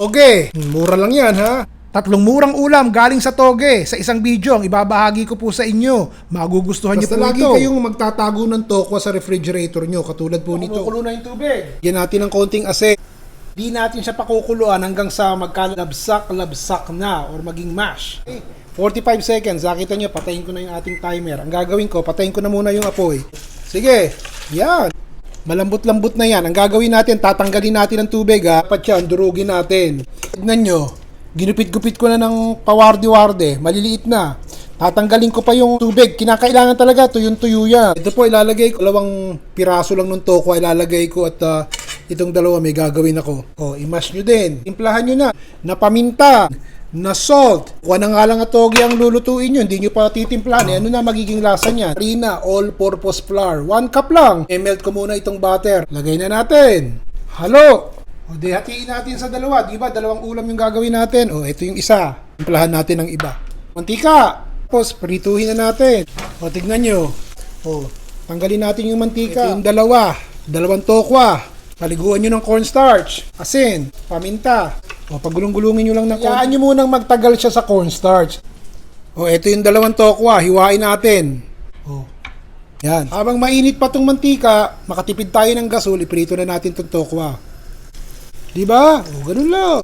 Okay, mura lang yan ha. Tatlong murang ulam galing sa Toge sa isang video ang ibabahagi ko po sa inyo. Magugustuhan niyo Basta po lagi ito. kayong magtatago ng tokwa sa refrigerator nyo, katulad po nito. Kumukulo na yung tubig. Yan natin ng konting asin. Di natin siya pakukuluan hanggang sa magkalabsak-labsak na or maging mash. Okay, 45 seconds. Nakita nyo, patayin ko na yung ating timer. Ang gagawin ko, patayin ko na muna yung apoy. Sige, yan. Malambot-lambot na yan. Ang gagawin natin, tatanggalin natin ang tubig ha. Dapat yan, durugin natin. Tignan nyo, ginupit-gupit ko na ng pawardi-warde. Maliliit na. Tatanggalin ko pa yung tubig. Kinakailangan talaga, tuyong-tuyo yan. Ito po, ilalagay ko. Dalawang piraso lang ng toko, ilalagay ko at ah, itong dalawa may gagawin ako. O, i-mash nyo din. Timplahan nyo na. Na paminta. Na salt. Kuha na nga lang at togi ang lulutuin nyo. Hindi nyo pa titimplahan. Eh, ano na magiging lasa niya? Harina, all-purpose flour. One cup lang. I-melt ko muna itong butter. Lagay na natin. Halo. O, di hatiin natin sa dalawa. Di ba? Dalawang ulam yung gagawin natin. O, ito yung isa. Timplahan natin ng iba. Mantika. Tapos, prituhin na natin. O, tignan nyo. O, tanggalin natin yung mantika. Ito yung dalawa. Dalawang tokwa. Paliguan nyo ng cornstarch. Asin. Paminta. O, pagulong-gulungin nyo lang ng Hayaan nyo munang magtagal siya sa cornstarch. O, ito yung dalawang tokwa. Hiwain natin. O, yan. Habang mainit pa tong mantika, makatipid tayo ng gasol, iprito na natin tong tokwa. Di ba? O, ganun lang.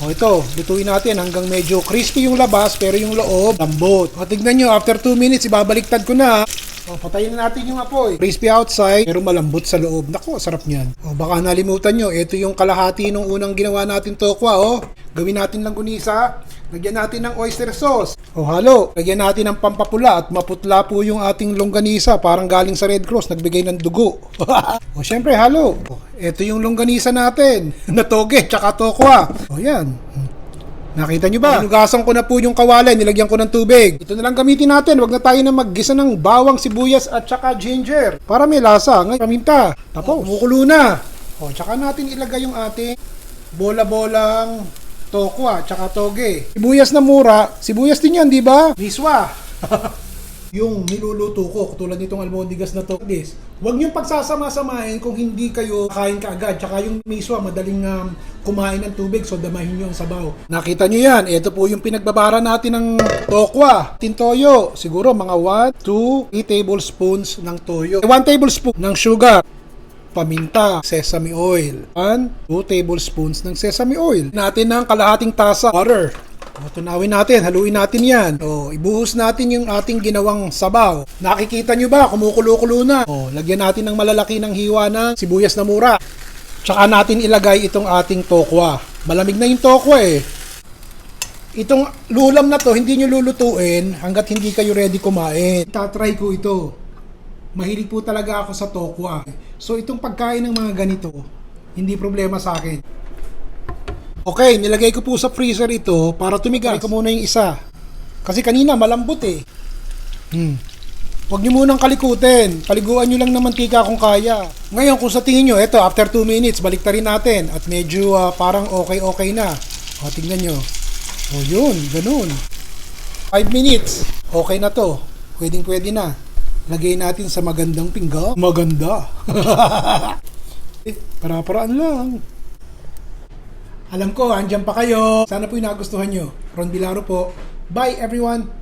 O, ito, lutuin natin hanggang medyo crispy yung labas, pero yung loob, lambot. O, tignan nyo, after 2 minutes, ibabaliktad ko na. O, patayin na natin yung apoy. Crispy outside, pero malambot sa loob. Nako, sarap niyan. O, baka nalimutan nyo, ito yung kalahati nung unang ginawa natin tokwa, o. Gawin natin lang gunisa. Lagyan natin ng oyster sauce. O, halo. Lagyan natin ng pampapula at maputla po yung ating longganisa. Parang galing sa Red Cross, nagbigay ng dugo. o, syempre, halo. O, ito yung longganisa natin. Natoge, tsaka tokwa. O, yan. Nakita nyo ba? Hinugasan ko na po yung kawali, nilagyan ko ng tubig. Ito na lang gamitin natin, wag na tayo na maggisa ng bawang, sibuyas at saka ginger. Para may lasa. Ngayon, paminta. Tapos, kumukulo na. O, tsaka natin ilagay yung ating bola-bolang tokwa, tsaka toge. Sibuyas na mura, sibuyas din yan, di ba? Miswa. yung niluluto ko, tulad nitong almondigas na to, this, huwag niyong pagsasama-samahin kung hindi kayo kain kaagad. Tsaka yung miswa, madaling um, kumain ng tubig, so damahin niyo ang sabaw. Nakita niyo yan, ito po yung pinagbabara natin ng tokwa, tintoyo. Siguro mga 1, 2, 3 tablespoons ng toyo. 1 tablespoon ng sugar paminta, sesame oil. 1, 2 tablespoons ng sesame oil. Natin ng kalahating tasa water. O, tunawin natin, haluin natin yan. O, ibuhos natin yung ating ginawang sabaw. Nakikita nyo ba, kumukulo-kulo na. O, lagyan natin ng malalaki ng hiwa ng sibuyas na mura. Tsaka natin ilagay itong ating tokwa. Malamig na yung tokwa eh. Itong lulam na to, hindi nyo lulutuin hanggat hindi kayo ready kumain. Tatry ko ito. Mahilig po talaga ako sa tokwa. So itong pagkain ng mga ganito, hindi problema sa akin. Okay, nilagay ko po sa freezer ito para tumigas. Try ko muna yung isa. Kasi kanina malambot eh. Hmm. Huwag nyo munang kalikutin. Paliguan nyo lang ng mantika kung kaya. Ngayon, kung sa tingin nyo, eto, after 2 minutes, balik rin natin. At medyo ah, parang okay-okay na. O, tingnan nyo. O, yun, ganun. 5 minutes. Okay na to. Pwedeng pwede na. Lagay natin sa magandang pinggan. Maganda. eh, para-paraan lang. Alam ko, andyan pa kayo. Sana po yung nagustuhan nyo. Ron Bilaro po. Bye everyone!